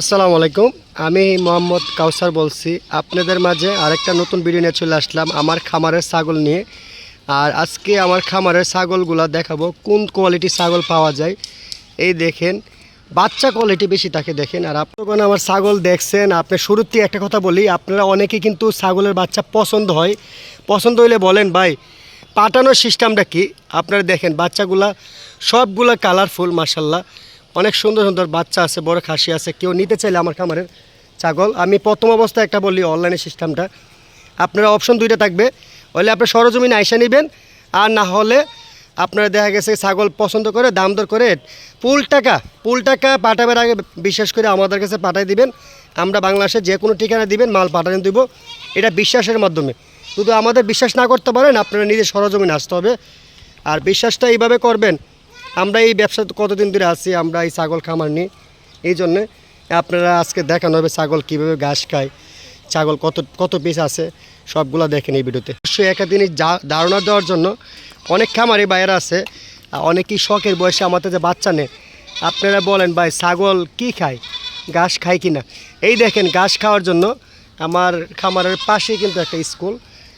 আসসালামু আলাইকুম। আমি মোহাম্মদ কাউসার বলছি। আপনাদের মাঝে আরেকটা নতুন ভিডিও নিয়ে চলে আসলাম আমার খামারের ছাগল নিয়ে। আর আজকে আমার খামারের ছাগলগুলো দেখাবো, কোন কোয়ালিটির ছাগল পাওয়া যায়। এই দেখেন, বাচ্চা কোয়ালিটি বেশি থাকে দেখেন। আর আপনারা আমার ছাগল দেখছেন, আপনি শুরুতেই একটা কথা বলি, আপনারা অনেকে কিন্তু ছাগলের বাচ্চা পছন্দ হয়। পছন্দ হইলে বলেন, ভাই, পাঠানোর সিস্টেমটা কি? আপনারা দেখেন, বাচ্চাগুলা সবগুলা কালারফুল মাসাল্লাহ অনেক সুন্দর সুন্দর বাচ্চা আছে, বড় খাসি আছে। কেউ নিতে চাইলে আমার খামারের ছাগল। আমি প্রথম অবস্থায় একটা বলি অনলাইনের সিস্টেমটা। আপনারা অপশন দুইটা থাকবে। হলে আপনি সরজমিনে আইসা নেবেন। আর না হলে আপনারা দেখা গেছে ছাগল পছন্দ করে, দাম দর করে পুল টাকা পুল টাকা পাঠাবার আগে। বিশ্বাস করে আমাদের কাছে পাঠাই দিবেন। আমরা বাংলাদেশে যে কোনো ঠিকানা দিবেন, মাল পাঠানো দিব। এটা বিশ্বাসের মাধ্যমে। শুধু আমাদের বিশ্বাস না করতে পারেন, আপনারা নিজে সরজমিনে আসতে হবে। আর বিশ্বাসটা এইভাবে করবেন আমরা এই ব্যবসা কতদিন ধরে আছি, আমরা এই ছাগল খামার নিই। এই জন্যে আপনারা আজকে দেখানো হবে ছাগল কীভাবে ঘাস খায়, ছাগল কত কত পিস আছে, সবগুলো দেখেন এই ভিডিওতে। অবশ্যই একাদিনই যা- ধারণা দেওয়ার জন্য অনেক খামারি বাইরে আছে অনেকেই শখের বয়সে আমাদের যে বাচ্চা নেয় আপনারা বলেন ভাই, ছাগল কি খায়, ঘাস খায় কি না এই দেখেন, ঘাস খাওয়ার জন্য আমার খামারের পাশেই কিন্তু একটা স্কুল।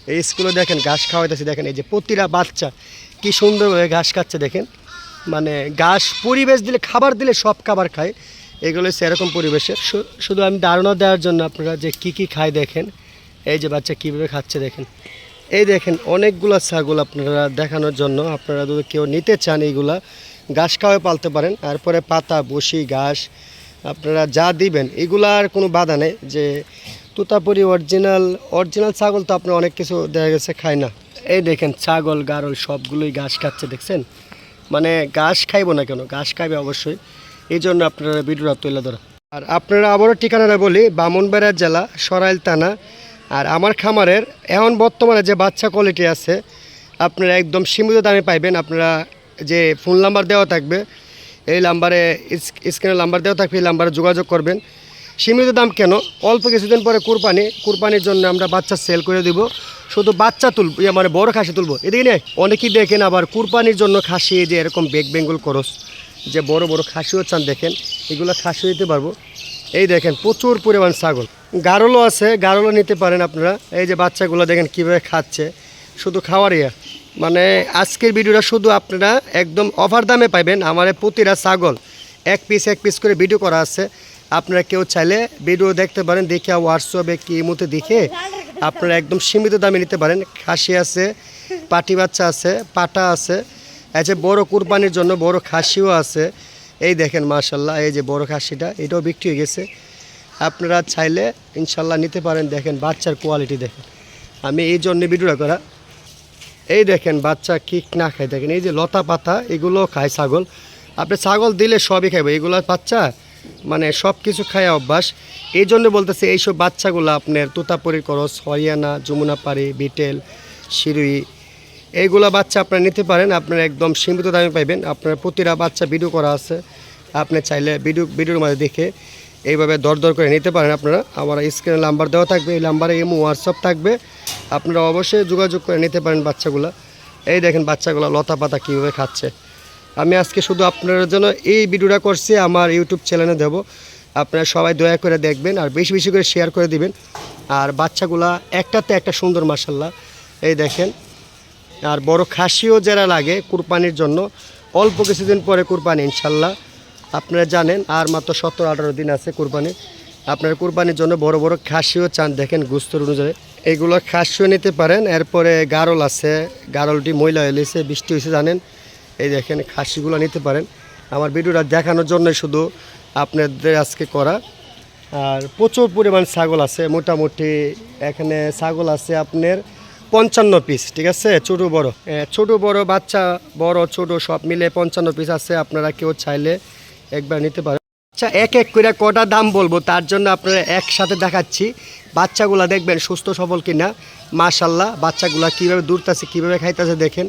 এই স্কুলে দেখেন, ঘাস খাওয়াইতেছে, দেখেন এই যে প্রতিটা বাচ্চা কি সুন্দরভাবে ঘাস খাচ্ছে, দেখেন। মানে ঘাস পরিবেশ দিলে, খাবার দিলে সব খাবার খায়। এগুলো হচ্ছে এরকম পরিবেশের। শুধু আমি ধারণা দেওয়ার জন্য আপনারা যে কি কি খায় দেখেন। এই যে বাচ্চা কীভাবে খাচ্ছে দেখেন। এই দেখেন, অনেকগুলো ছাগল আপনারা দেখানোর জন্য। আপনারা যদি কেউ নিতে চান এইগুলা, ঘাস খাওয়াই পালতে পারেন। তারপরে পাতা, বসি, ঘাস, আপনারা যা দিবেন এগুলার কোনো বাধা নেই যে তুতাপুরি অরিজিনাল অরিজিনাল ছাগল তো আপনার অনেক কিছু দেখা গেছে, খায় না। এই দেখেন, ছাগল, গারল সবগুলোই ঘাস খাচ্ছে, দেখছেন? মানে ঘাস খাইবো না কেন? ঘাস খাইবে অবশ্যই। এই জন্য আপনারা ভিডিওটা তুলে ধরা আর আপনারা আবারও ঠিকানাটা বলি বামনবাড়িয়া জেলা, সরাইল থানা। আর আমার খামারের এখন বর্তমানে যে বাচ্চা কোয়ালিটি আছে, আপনারা একদম সীমিত দামে পাইবেন। আপনারা যে ফোন নাম্বার দেওয়া থাকবে, এই নাম্বারে স্ক্রিনের নাম্বার দেওয়া থাকবে, এই নাম্বারে যোগাযোগ করবেন। সীমিত দাম কেন? অল্প কিছুদিন পরে কুরবানি, কুরবানির জন্য আমরা বাচ্চা সেল করে দিব। শুধু বাচ্চা তুলব ইয়ে মানে বড় খাসি তুলবো। এদিকে নেই, অনেকেই দেখেন আবার কুরবানির জন্য খাসি যে এরকম বেগ বেঙ্গল করস যে বড় বড় খাসিও চান দেখেন, এগুলো খাসি দিতে পারব। এই দেখেন, প্রচুর পরিমাণ ছাগল। গারলও আছে, গারলও নিতে পারেন আপনারা। এই যে বাচ্চাগুলো দেখেন কীভাবে খাচ্ছে, শুধু খাওয়ার ইয়া। মানে আজকের ভিডিওটা শুধু আপনারা একদম অফার দামে পাইবেন। আমার প্রতিটা ছাগল এক পিস এক পিস করে ভিডিও করা আছে। আপনারা কেউ চাইলে ভিডিও দেখতে পারেন, দেখে হোয়াটসঅ্যাপে কি মতো দেখে আপনারা একদম সীমিত দামে নিতে পারেন। খাসি আছে, পাটি বাচ্চা আছে, পাটা আছে, এই যে বড় কুরবানির জন্য বড় খাসিও আছে। এই দেখেন মাশাল্লাহ এই যে বড় খাসিটা, এটাও বিক্রি হয়ে গেছে। আপনারা চাইলে ইনশাল্লাহ নিতে পারেন। দেখেন বাচ্চার কোয়ালিটি দেখেন। আমি এই জন্য ভিডিওটা করা। এই দেখেন বাচ্চা কি না খায়। দেখেন এই যে লতা পাতা এগুলো খায় ছাগল। আপনি ছাগল দিলে সবই খাইবে। এগুলো বাচ্চা মানে সব কিছু খায় অভ্যাস। এই জন্য বলতেছে এইসব বাচ্চাগুলো আপনার তোতাপুরি করস হরিয়ানা, যমুনাপাড়ি, বিটেল শিরুই এইগুলো বাচ্চা আপনারা নিতে পারেন। আপনারা একদম সীমিত দামে পাইবেন। আপনার প্রতিটা বাচ্চা ভিডিও করা আছে। আপনি চাইলে ভিডিও, ভিডিওর মাঝে দেখে এইভাবে দর দর করে নিতে পারেন আপনারা। আমার স্ক্রিনে নাম্বার দেওয়া থাকবে, এই নাম্বারে এমও হোয়াটসঅ্যাপ থাকবে। আপনারা অবশ্যই যোগাযোগ করে নিতে পারেন বাচ্চাগুলো। এই দেখেন বাচ্চাগুলো লতা পাতা কীভাবে খাচ্ছে। আমি আজকে শুধু আপনার জন্য এই ভিডিওটা করছি, আমার ইউটিউব চ্যানেলে দেবো। আপনারা সবাই দয়া করে দেখবেন আর বেশি বেশি করে শেয়ার করে দিবেন। আর বাচ্চাগুলা একটাতে একটা সুন্দর মার্শাল্লাহ এই দেখেন, আর বড় খাসিও যারা লাগে কুরবানির জন্য, অল্প কিছুদিন পরে কুরবানি ইনশাল্লাহ আপনারা জানেন, আর মাত্র সতেরো আঠারো দিন আছে কুরবানি। আপনার কুরবানির জন্য বড় বড় খাসিও চান, দেখেন গুস্তর অনুযায়ী। এগুলো খাসিও নিতে পারেন, এরপরে গারল আছে, গারলটি ময়লা হয়ে বৃষ্টি হয়েছে, জানেন। এই দেখেন খাসিগুলো নিতে পারেন। আমার ভিডিওটা দেখানোর জন্যই শুধু আপনাদের আজকে করা। আর প্রচুর পরিমাণ ছাগল আছে, মোটামুটি এখানে ছাগল আছে আপনার পঞ্চান্ন পিস ঠিক আছে? ছোটো বড়। ছোট বড়, বাচ্চা বড়, ছোট সব মিলে পঞ্চান্ন পিস আছে, আপনারা কেউ চাইলে একবার নিতে পারেন। আচ্ছা এক এক করে কটা দাম বলব, তার জন্য আপনারা একসাথে দেখাচ্ছি। বাচ্চাগুলা দেখবেন সুস্থ, সবল কিনা? মাশাল্লাহ বাচ্চাগুলা কীভাবে দূরতাছে কীভাবে খাইতেছে দেখেন।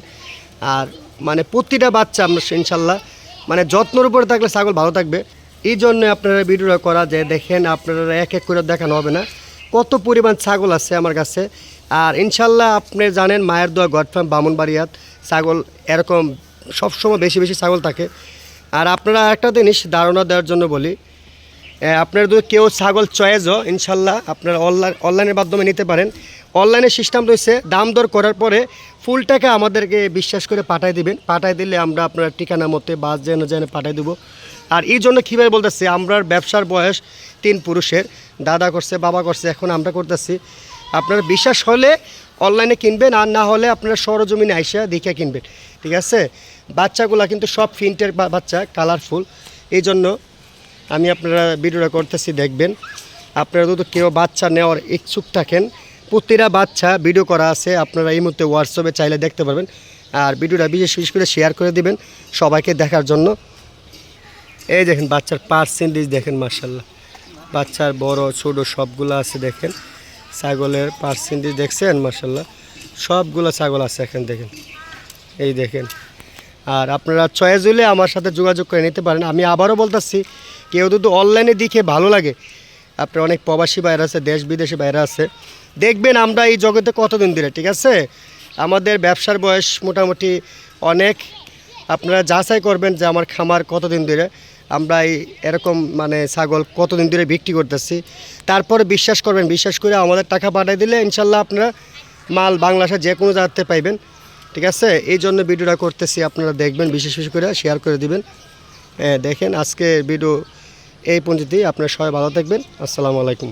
আর মানে প্রতিটা বাচ্চা আমরা ইনশাল্লাহ মানে যত্নর উপরে থাকলে ছাগল ভালো থাকবে। এই জন্য আপনারা ভিডিওটা করা যে দেখেন আপনারা এক এক করে দেখানো হবে না। কত পরিমাণ ছাগল আছে আমার কাছে। আর ইনশাল্লাহ আপনি জানেন মায়ের দোয়া গডফার্ম বামুনবাড়িয়াত ছাগল এরকম সবসময় বেশি বেশি ছাগল থাকে। আর আপনারা একটা জিনিস ধারণা দেওয়ার জন্য বলি আপনার যদি কেউ ছাগল চয়েজও, ইনশাল্লাহ আপনারা অনলাইন অনলাইনের মাধ্যমে নিতে পারেন। অনলাইনের সিস্টেম রয়েছে, দাম দর করার পরে ফুল টাকা আমাদেরকে বিশ্বাস করে পাঠাই দিবেন। পাঠাই দিলে আমরা আপনার ঠিকানা মতে বাস যেন যেন পাঠাই দেবো। আর এই জন্য কীভাবে বলতেছি আমরা ব্যবসার বয়স তিন পুরুষের, দাদা করছে, বাবা করছে, এখন আমরা করতেছি। আপনার বিশ্বাস হলে অনলাইনে কিনবেন, আর না হলে আপনারা সরজমিনে আইসা দেখে কিনবেন। ঠিক আছে? বাচ্চাগুলা কিন্তু সব ফিন্টের বাচ্চা কালারফুল এই জন্য আমি আপনারা ভিডিওটা করতেছি, দেখবেন। আপনারা যদি কেউ বাচ্চা নেওয়ার ইচ্ছুক থাকেন, প্রতিটা বাচ্চা ভিডিও করা আছে, আপনারা এই মুহূর্তে হোয়াটসঅ্যাপে চাইলে দেখতে পারবেন। আর ভিডিওটা বিশেষ বিশেষ করে শেয়ার করে দিবেন সবাইকে দেখার জন্য। এই দেখেন, বাচ্চার পার্সেন্টেজ দেখেন মার্শাল্লাহ বাচ্চার বড়, ছোট সবগুলো আছে, দেখেন। ছাগলের পার্সেন্টেজ দেখছেন মার্শাল্লাহ সবগুলো ছাগল আছে এখানে, দেখেন। এই দেখেন। আর আপনারা চয়েস হলে আমার সাথে যোগাযোগ করে নিতে পারেন। আমি আবারও বলতেছি কেউ যদি অনলাইনে দিকে ভালো লাগে আপনার অনেক প্রবাসী বাইরে আছে, দেশ বিদেশি বাইরে আছে, দেখবেন আমরা এই জগতে কতদিন ধরে, ঠিক আছে? আমাদের ব্যবসার বয়স মোটামুটি অনেক। আপনারা যাচাই করবেন যে আমার খামার কতদিন ধরে। আমরা এই এরকম মানে ছাগল কতদিন ধরে বিক্রি করতেছি। তারপরে বিশ্বাস করবেন, বিশ্বাস করে আমাদের টাকা পাঠিয়ে দিলে ইনশাল্লাহ আপনারা মাল বাংলাদেশে যে কোনো জায়গাতে পাইবেন, ঠিক আছে? এই জন্য ভিডিওটা করতেছি, আপনারা দেখবেন, বিশেষ বিশেষ করে শেয়ার করে দিবেন। দেখেন আজকে ভিডিও এই পর্যন্তই। আপনার সবাই ভালো থাকবেন। আসসালামু আলাইকুম।